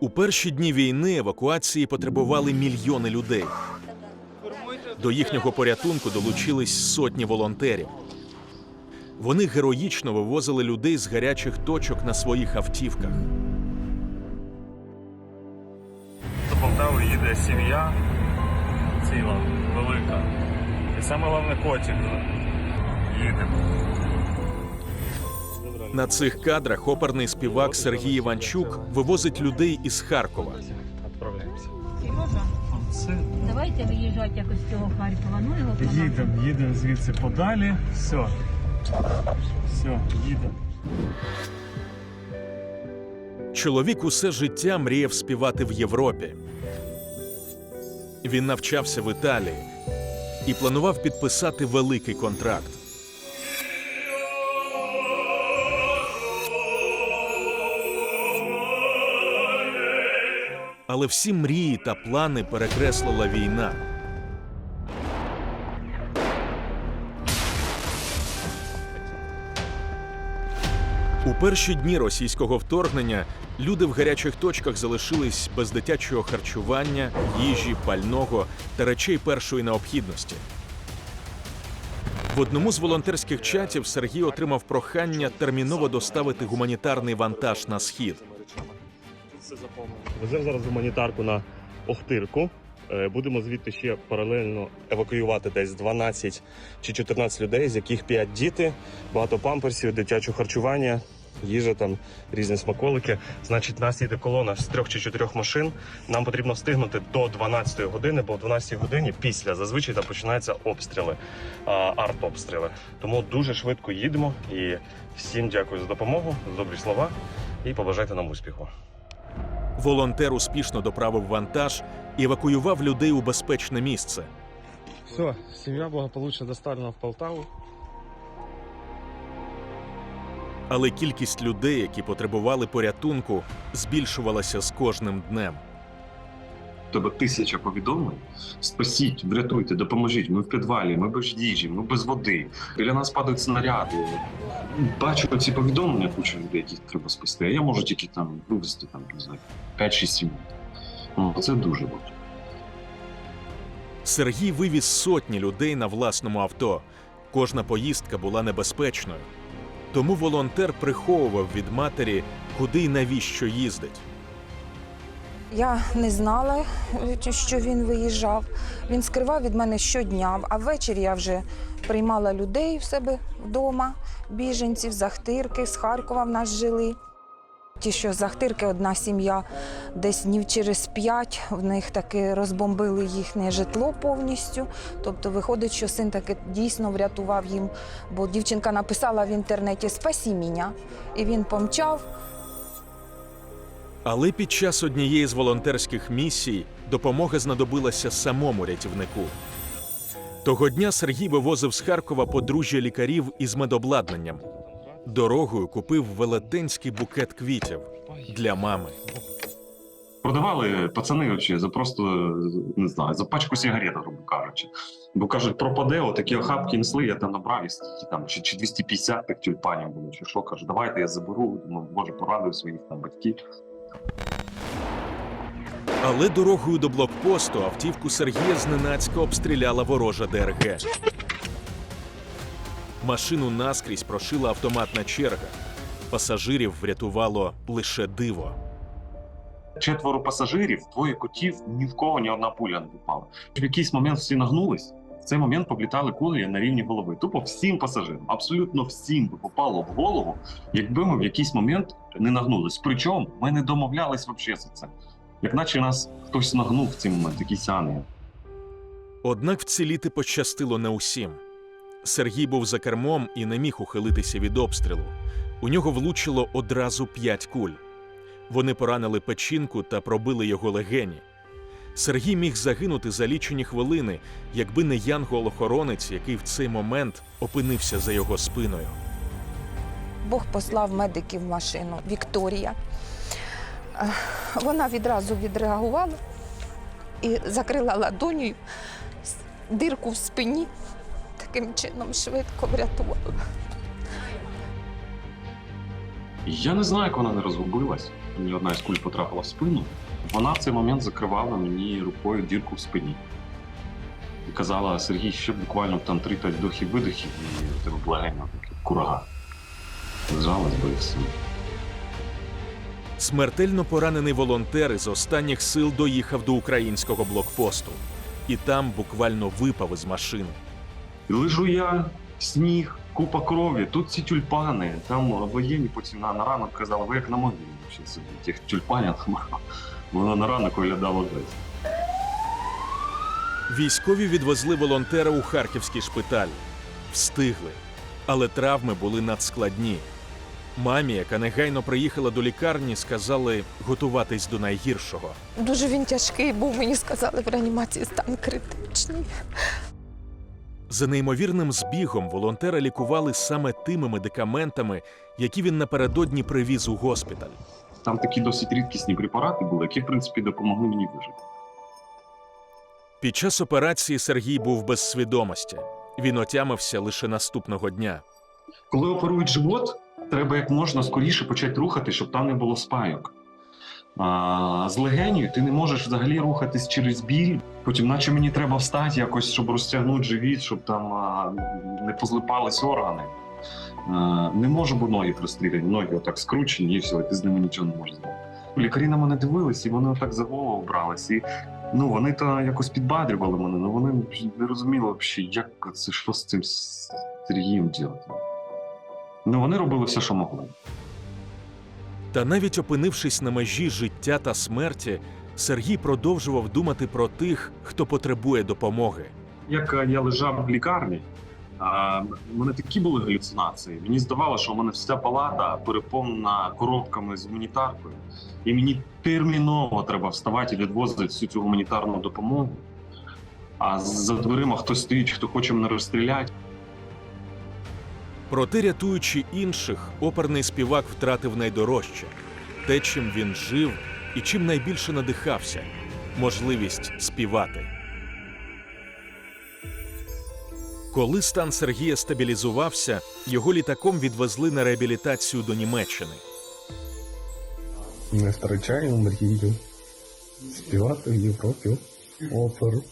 У перші дні війни евакуації потребували мільйони людей. До їхнього порятунку долучились сотні волонтерів. Вони героїчно вивозили людей з гарячих точок на своїх автівках. До Полтави їде сім'я ціла, велика. І саме головне котик. Їдемо. На цих кадрах оперний співак Сергій Іванчук вивозить людей із Харкова. Сережа, давайте виїжджати якось з цього Харкова. Ну його їдемо, їдемо звідси подалі. Все. Все, їдемо. Чоловік усе життя мріяв співати в Європі. Він навчався в Італії і планував підписати великий контракт. Але всі мрії та плани перекреслила війна. У перші дні російського вторгнення люди в гарячих точках залишились без дитячого харчування, їжі, пального та речей першої необхідності. В одному з волонтерських чатів Сергій отримав прохання терміново доставити гуманітарний вантаж на схід. Веземо зараз гуманітарку на Охтирку. Е, Будемо звідти ще паралельно евакуювати десь 12 чи 14 людей, з яких 5 діти, багато памперсів, дитячого харчування, їжа там, різні смаколики. Значить, нас їде колона з трьох чи чотирьох машин. Нам потрібно встигнути до 12 години, бо в 12 годині після зазвичай там починаються обстріли, артобстріли. Тому дуже швидко їдемо і всім дякую за допомогу, за добрі слова і побажайте нам успіху. Волонтер успішно доправив вантаж евакуював людей у безпечне місце. Все, сім'я благополучно доставлена в Полтаву. Але кількість людей, які потребували порятунку, збільшувалася з кожним днем. Тебе тисяча повідомлень. Спасіть, врятуйте, допоможіть. Ми в підвалі, ми без їжі, ми без води. Біля нас падають снаряди. Бачу ці повідомлення куча людей, яких треба спасти. А я можу тільки там вивезти там, не знаю, 5-6 сімей. Ну, це дуже важко. Сергій вивіз сотні людей на власному авто. Кожна поїздка була небезпечною. Тому волонтер приховував від матері, куди й навіщо їздить. Я не знала, е, що він виїжджав. Він скривав від мене щодня, а ввечері я вже приймала людей в себе вдома, біженців, з Ахтирки, з Харкова в нас жили. Ті, що з Ахтирки, одна сім'я десь днів через п'ять в них таки розбомбили їхнє житло повністю. Тобто виходить, що син таки дійсно врятував їм, бо дівчинка написала в інтернеті Спасі мене. І він помчав. Але під час однієї з волонтерських місій допомога знадобилася самому рятівнику. Того дня Сергій вивозив з Харкова подружжя лікарів із медобладнанням. Дорогою купив велетенський букет квітів для мами. Продавали пацани вообще за просто не знаю, за пачку сигарет, грубо кажучи. Бо кажуть, пропаде, отакі охапки несли, я там набрав і там, чи, чи 250 так тюльпанів було, чи що кажу, давайте я заберу, ну, може, порадую своїх там батьків. Але дорогою до блокпосту автівку Сергія зненацька обстріляла ворожа ДРГ. Машину наскрізь прошила автоматна черга. Пасажирів врятувало лише диво. Четверо пасажирів, двоє котів, ні в кого ні одна пуля не попала. В якийсь момент всі нагнулись. В цей момент облітали кулі на рівні голови. Тупо всім пасажирам, абсолютно всім би попало в голову, якби ми в якийсь момент не нагнулись. Причому ми не домовлялись взагалі за це. Як наче нас хтось нагнув в цей момент, якийсь ангел. Однак вціліти пощастило не усім. Сергій був за кермом і не міг ухилитися від обстрілу. У нього влучило одразу п'ять куль. Вони поранили печінку та пробили його легені. Сергій міг загинути за лічені хвилини, якби не янгол-охоронець, який в цей момент опинився за його спиною. Бог послав медиків машину Вікторія. Вона відразу відреагувала і закрила ладоню с- дирку в спині. Таким чином швидко врятувала. Я не знаю, як вона не розгубилась. Мені одна із куль потрапила в спину. Вона в цей момент закривала мені рукою дірку в спині. І казала: Сергій, ще буквально там 3-5 вдохів видихів, і у тебе благення курага. І все. Смертельно поранений волонтер із останніх сил доїхав до українського блокпосту. І там буквально випав із машини. Лежу я, сніг, купа крові, тут ці тюльпани. Там воєнні потім на, на ранок казали, ви як на могилі сидіть. Тих тюльпанів воно на ранок виглядало десь. Військові відвезли волонтера у харківський шпиталь. Встигли. Але травми були надскладні. Мамі, яка негайно приїхала до лікарні, сказали готуватись до найгіршого. Дуже він тяжкий був, мені сказали, в реанімації стан критичний. За неймовірним збігом волонтера лікували саме тими медикаментами, які він напередодні привіз у госпіталь. Там такі досить рідкісні препарати були, які, в принципі, допомогли мені вижити. Під час операції Сергій був без свідомості. Він отямився лише наступного дня. Коли оперують живот, треба як можна скоріше почати рухати, щоб там не було спайок. А, з легенію ти не можеш взагалі рухатись через біль. Потім, наче мені треба встати якось, щоб розтягнути живіт, щоб там а, не позлипались органи. А, не можу, бо ноги простріляні, ноги отак скручені, і все, ти з ними нічого не можеш зробити. Лікарі на мене дивились, і вони отак за голову брались. І ну, вони то якось підбадрювали мене, але вони не розуміли взагалі, як це що з цим Сергієм робити. Ну, вони робили все, що могли. Та навіть опинившись на межі життя та смерті, Сергій продовжував думати про тих, хто потребує допомоги. Як е, я лежав в лікарні, у мене такі були галюцинації. Мені здавалося, що у мене вся палата переповнена коробками з гуманітаркою, і мені терміново треба вставати і відвозити всю цю гуманітарну допомогу. А за дверима хтось стоїть, хто хоче мене розстріляти. Проте, рятуючи інших, оперний співак втратив найдорожче те, чим він жив і чим найбільше надихався можливість співати. Коли стан Сергія стабілізувався, його літаком відвезли на реабілітацію до Німеччини. Не втрачаю мрію співати в Європі оперу.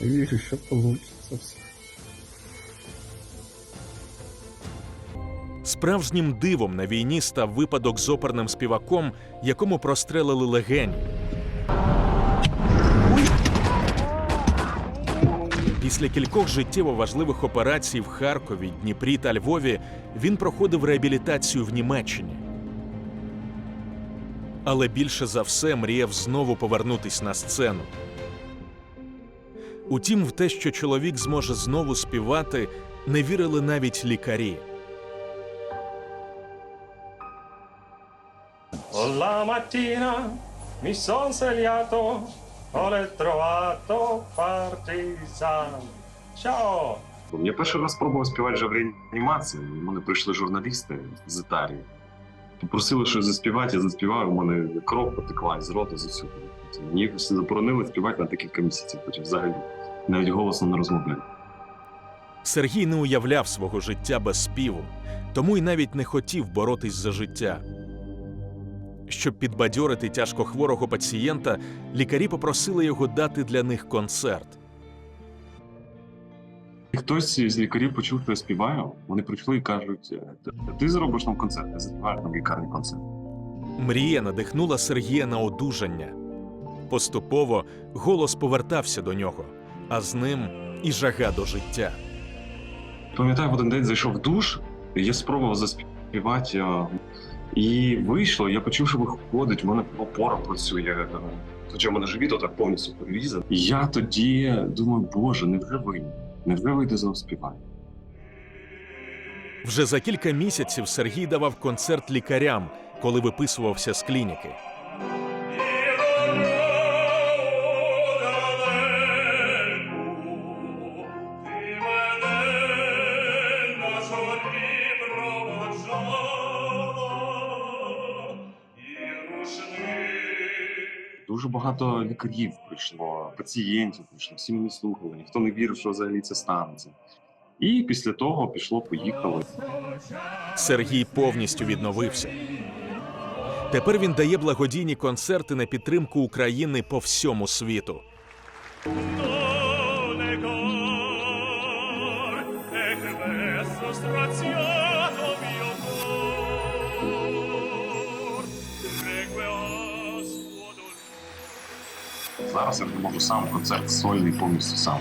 Вірю, що вийде все. Справжнім дивом на війні став випадок з оперним співаком, якому прострелили легені. Після кількох життєво важливих операцій в Харкові, Дніпрі та Львові він проходив реабілітацію в Німеччині. Але більше за все мріяв знову повернутись на сцену. Утім, в те, що чоловік зможе знову співати, не вірили навіть лікарі. Mattina mi son svegliato, ho trovato partisan. Ciao! Я перший раз спробував співати вже в реанімації. У мене прийшли журналісти з Італії. Попросили щось заспівати, я заспівав, у мене кров потекла з рота з усюди. Мені заборонили співати на декілька місяців, потім взагалі навіть голосно не розмовляю. Сергій не уявляв свого життя без співу, тому й навіть не хотів боротись за життя. Щоб підбадьорити тяжкохворого пацієнта, лікарі попросили його дати для них концерт. І Хтось з лікарів почув, що я співаю. Вони прийшли і кажуть: «Ти- ти зробиш нам концерт, я заспіваю нам лікарний концерт. Мрія надихнула Сергія на одужання. Поступово голос повертався до нього, а з ним і жага до життя. Пам'ятаю, в один день зайшов в душ, і я спробував заспівати. І вийшло, я почув, що виходить, в мене опора працює. Хоча в мене живіт отак повністю перерізав. Я тоді думаю, боже, невже вийде? Невже вийде знов співати? Вже за кілька місяців Сергій давав концерт лікарям, коли виписувався з клініки. Дуже багато лікарів прийшло, пацієнтів прийшло, всі мені слухали, ніхто не вірив, що взагалі це станеться. І після того пішло, поїхало. Сергій повністю відновився. Тепер він дає благодійні концерти на підтримку України по всьому світу. Зараз я можу сам концерт сольний повністю сам.